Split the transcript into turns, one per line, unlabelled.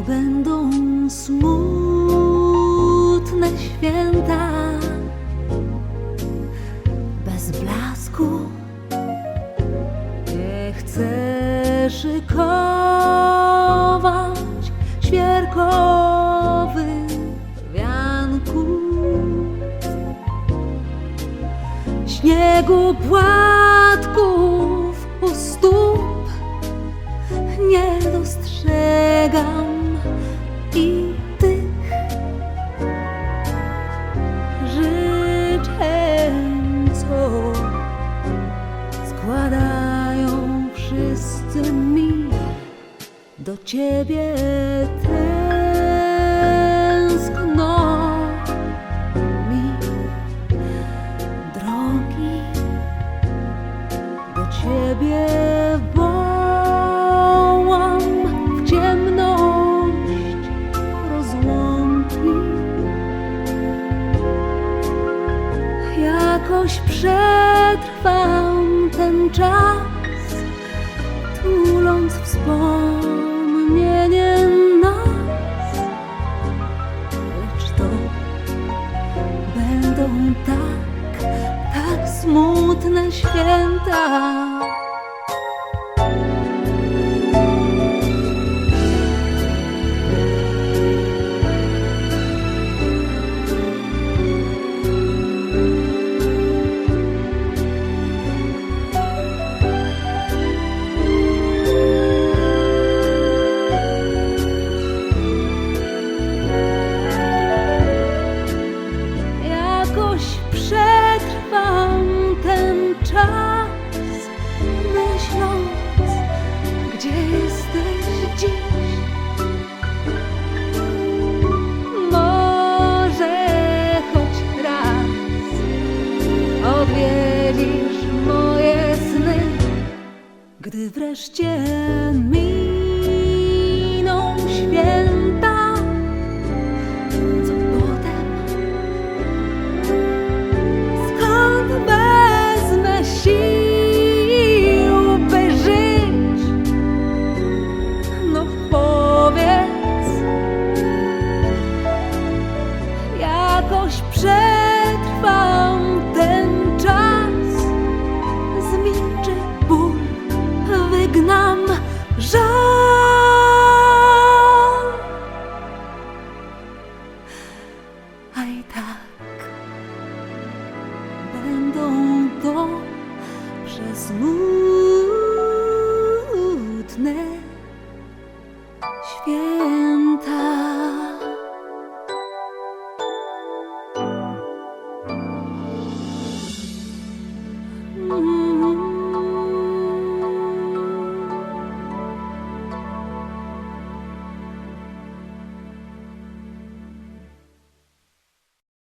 będą smutne święta bez blasku. Nie chcę szykować świerkowych wianków, śniegu płatków u stóp nie dostrzegam mi do ciebie tęskno mi drogi do ciebie wołam w ciemność rozłąki. Jakoś przetrwam wspomnienie nas, lecz to będą tak, tak smutne święta. Moje sny, gdy wreszcie miną święta. Co potem? Skąd wezmę sił, by żyć? No powiedz, jakoś przetrwam kochaj tak. Będą dobrze smutne święta. Mm.